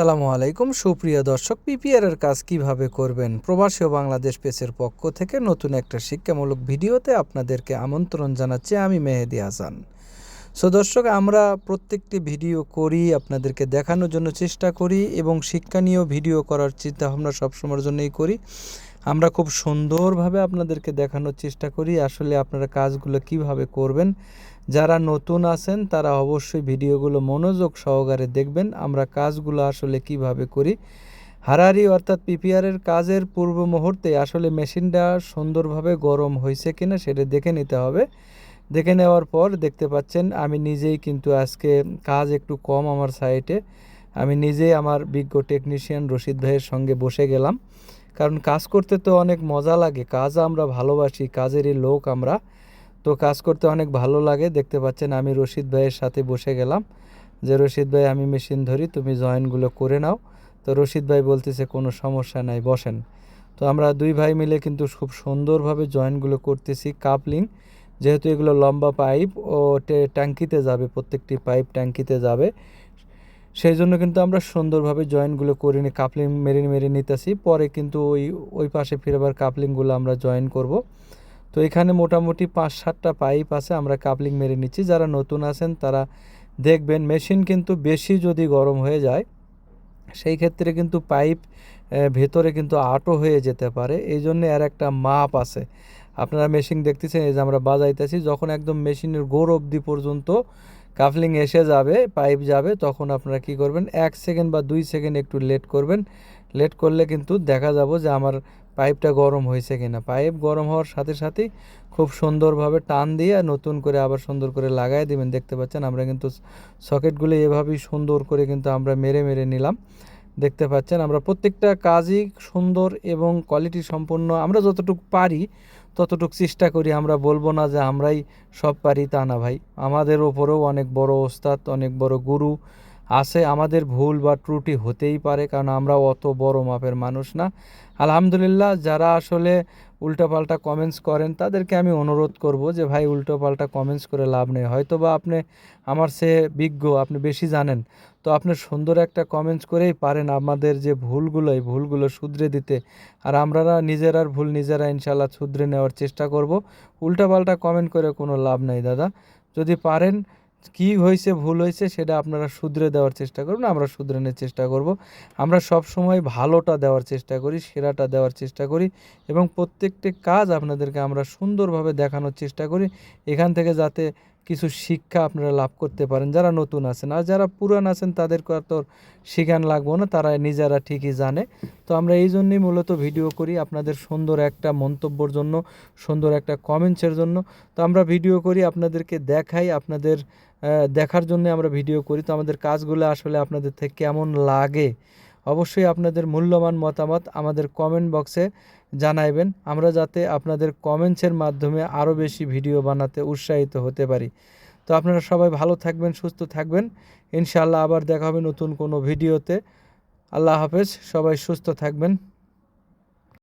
সালামু আলাইকুম। সুপ্রিয় দর্শক পিপিআর এর কাজ কীভাবে করবেন? প্রবাসী ও বাংলাদেশ পেসের পক্ষ থেকে নতুন একটা শিক্ষামূলক ভিডিওতে আপনাদেরকে আমন্ত্রণ জানাচ্ছি আমি মেহেদি হাসান। সো দর্শক, আমরা প্রত্যেকটি ভিডিও করি, আপনাদেরকে দেখানোর জন্য চেষ্টা করি এবং শিক্ষা নিয়েও ভিডিও করার চিন্তা ভাবনা সবসময়ের জন্যই করি। আমরা খুব সুন্দরভাবে আপনাদেরকে দেখানোর চেষ্টা করি আসলে আপনারা কাজগুলো কীভাবে করবেন। যারা নতুন আছেন, তারা অবশ্যই ভিডিওগুলো মনোযোগ সহকারে দেখবেন, আমরা কাজগুলো আসলে কীভাবে করি। হারারি অর্থাৎ পিপিআরের কাজের পূর্ব মুহূর্তে আসলে মেশিনটা সুন্দরভাবে গরম হয়েছে কিনা সেটা দেখে নিতে হবে। দেখে নেওয়ার পর দেখতে পাচ্ছেন, আমি নিজেই কিন্তু আজকে কাজ একটু কম আমার সাইটে আমি নিজেই আমার বিজ্ঞ টেকনিশিয়ান রশিদ ভাইয়ের সঙ্গে বসে গেলাম। কারণ কাজ করতে তো অনেক মজা লাগে, কাজ আমরা ভালোবাসি, কাজেরই লোক আমরা। তো কাজ করতে অনেক ভালো লাগে, দেখতে পাচ্ছেন আমি রশিদ ভাইয়ের সাথে বসে গেলাম। যে রশিদ ভাই, আমি মেশিন ধরি, তুমি জয়েনগুলো করে নাও। তো রশিদ ভাই বলতেছে, কোনো সমস্যা নাই, বসেন। তো আমরা দুই ভাই মিলে কিন্তু খুব সুন্দরভাবে জয়েন্টগুলো করতেছি কাপলিং যেহেতু এগুলো লম্বা পাইপ, ও ট্যাঙ্কিতে যাবে, প্রত্যেকটি পাইপ ট্যাঙ্কিতে যাবে। সেই জন্য কিন্তু আমরা সুন্দরভাবে জয়েন্টগুলো করে নিই কাপলিং মেরে মেরে নিতেছি। পরে কিন্তু ওই ওই পাশে ফিরবার কাপলিংগুলো আমরা জয়েন করব। তো এখানে মোটামুটি পাঁচ, সাতটা পাইপ আছে, আমরা কাপলিং মেরে নিচ্ছি। যারা নতুন আছেন, তারা দেখবেন মেশিন কিন্তু বেশি যদি গরম হয়ে যায়, সেই ক্ষেত্রে কিন্তু পাইপ ভেতরে কিন্তু আটো হয়ে যেতে পারে। এই জন্য আর একটা মাপ আছে। আপনারা মেশিন দেখতেছেন, এই যে আমরা বাজাইতেছি, যখন একদম মেশিনের গোড় অবধি পর্যন্ত কাফলিং এসে যাবে পাইপ যাবে, তখন আপনারা কি করবেন? এক সেকেন্ড বা দুই সেকেন্ড একটু লেট করবেন। লেট করলে কিন্তু দেখা যাব যে আমার পাইপটা গরম হয়েছে কিনা। পাইপ গরম হওয়ার সাথে সাথেই খুব সুন্দরভাবে টান দিয়ে নতুন করে আবার সুন্দর করে লাগাই দিবেন। দেখতে পাচ্ছেন আমরা কিন্তু সকেটগুলো এভাবেই সুন্দর করে কিন্তু আমরা মেরে মেরে নিলাম। দেখতে পাচ্ছেন আমরা প্রত্যেকটা কাজই সুন্দর এবং কোয়ালিটি সম্পন্ন আমরা যতটুকু পারি ততটুকু চেষ্টা করি, আমরা বলব না যে আমরাই সব পারি তা না ভাই। আমাদের ওপরেও অনেক বড় ওস্তাদ, অনেক বড় গুরু আছে, আমাদের ভুল বা ত্রুটি হতেই পারে, কারণ আমরা অত বড় মাপের মানুষ না। আলহামদুলিল্লাহ, যারা আসলে উল্টোপাল্টা কমেন্টস করেন, তাদেরকে আমি অনুরোধ করব যে, ভাই, উল্টোপাল্টা কমেন্টস করে লাভ নেই। হয়তো বা আপনি আমার সে বিজ্ঞ, আপনি বেশি জানেন। তো আপনি সুন্দর একটা কমেন্টস করেই পারেন আমাদের যে ভুলগুলো, এই ভুলগুলো শুধরে দিতে। আর আমরা নিজেরার ভুল নিজেরা ইনশাল্লাহ শুধরে নেওয়ার চেষ্টা করব। উল্টাপাল্টা কমেন্ট করে কোনো লাভ নাই, দাদা। যদি পারেন কি হয়েছে, ভুল হয়েছে সেটা আপনারা শুধরে দেওয়ার চেষ্টা করুন, আমরা শুধরানোর চেষ্টা করব। আমরা সব সময় ভালোটা দেওয়ার চেষ্টা করি, সেরাটা দেওয়ার চেষ্টা করি এবং প্রত্যেকটি কাজ আপনাদেরকে আমরা সুন্দরভাবে দেখানোর চেষ্টা করি। এখান থেকে যাতে কিছু শিক্ষা আপনারা লাভ করতে পারেন। যারা নতুন আছেন, আর যারা পুরান আছেন, তাদেরকে তো শিখান লাগবো না, তারা নিজেরা ঠিকই জানে। তো আমরা এই জন্যই মূলত ভিডিও করি আপনাদের সুন্দর একটা মন্তব্যর জন্য, সুন্দর একটা কমেন্টসের জন্য। তো আমরা ভিডিও করি, আপনাদেরকে দেখাই, আপনাদের দেখার জন্য আমরা ভিডিও করি। তো আমাদের কাজগুলো আসলে আপনাদের থেকে কেমন লাগে? অবশ্যই আপনাদের মূল্যবান মতামত আমাদের কমেন্ট বক্সে জানাইবেন। আমরা যাতে আপনাদের কমেন্টসের মাধ্যমে আরও বেশি ভিডিও বানাতে উৎসাহিত হতে পারি। তো আপনারা সবাই ভালো থাকবেন, সুস্থ থাকবেন। ইনশাআল্লাহ আবার দেখা হবে নতুন কোনো ভিডিওতে আল্লাহ হাফেজ, সবাই সুস্থ থাকবেন।